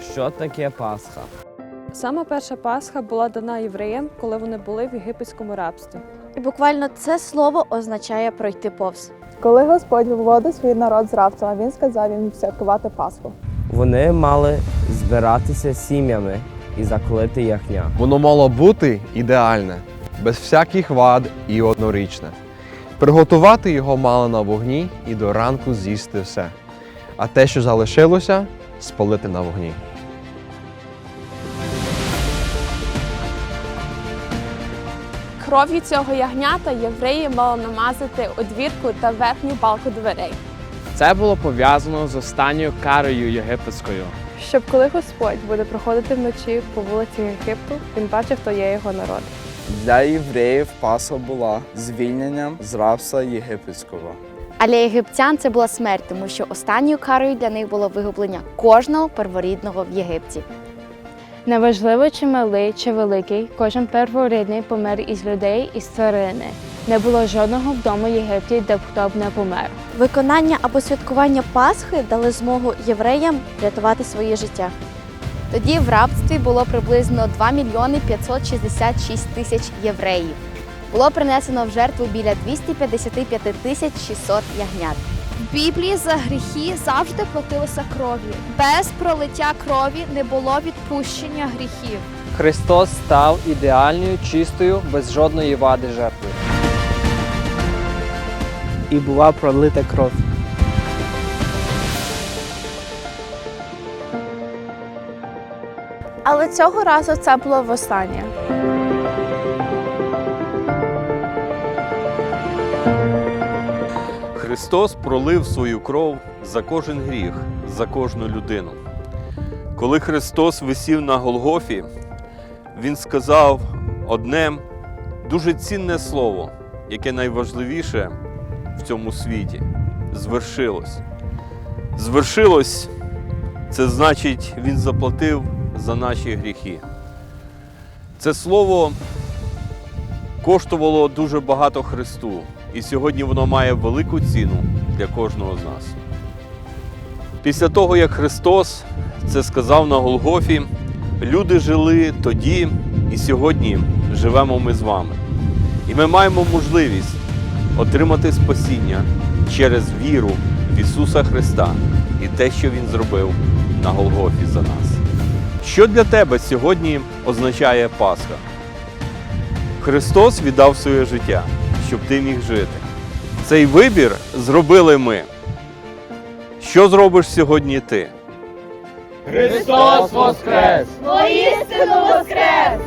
Що таке Пасха? Саме перша Пасха була дана євреям, коли вони були в єгипетському рабстві. І буквально це слово означає пройти повз. Коли Господь виводив свій народ з рабства, він сказав їм святкувати Пасху. Вони мали збиратися сім'ями і заколити ягня. Воно мало бути ідеальне, без всяких вад і однорічне. Приготувати його мали на вогні і до ранку з'їсти все. А те, що залишилося, спалити на вогні. Кров'ю цього ягнята євреї мали намазати одвірку та верхню балку дверей. Це було пов'язано з останньою карою єгипетською. Щоб коли Господь буде проходити вночі по вулиці Єгипту, він бачив, хто є його народ. Для євреїв Пасха була звільненням з рабства єгипетського. А для єгиптян це була смерть, тому що останньою карою для них було вигублення кожного перворідного в Єгипті. Неважливо, чи малий, чи великий, кожен перворідний помер із людей і з тварини. Не було жодного вдому в Єгипті, де б хто б не помер. Виконання або святкування Пасхи дали змогу євреям рятувати своє життя. Тоді в рабстві було приблизно 2 мільйони 566 тисяч євреїв. Було принесено в жертву біля 255 тисяч 600 ягнят. В Біблії за гріхи завжди платилося кров'ю. Без пролиття крові не було відпущення гріхів. Христос став ідеальною, чистою, без жодної вади жертвою. І була пролита кров. Але цього разу це було востаннє. Христос пролив свою кров за кожен гріх, за кожну людину. Коли Христос висів на Голгофі, Він сказав одне дуже цінне слово, яке найважливіше в цьому світі звершилось. Звершилось це значить, Він заплатив за наші гріхи. Це слово коштувало дуже багато Христу, і сьогодні воно має велику ціну для кожного з нас. Після того, як Христос це сказав на Голгофі, люди жили тоді і сьогодні живемо ми з вами. І ми маємо можливість отримати спасіння через віру в Ісуса Христа і те, що Він зробив на Голгофі за нас. Що для тебе сьогодні означає Пасха? Христос віддав своє життя, щоб ти міг жити. Цей вибір зробили ми. Що зробиш сьогодні ти? Христос Воскрес! Воістину воскрес!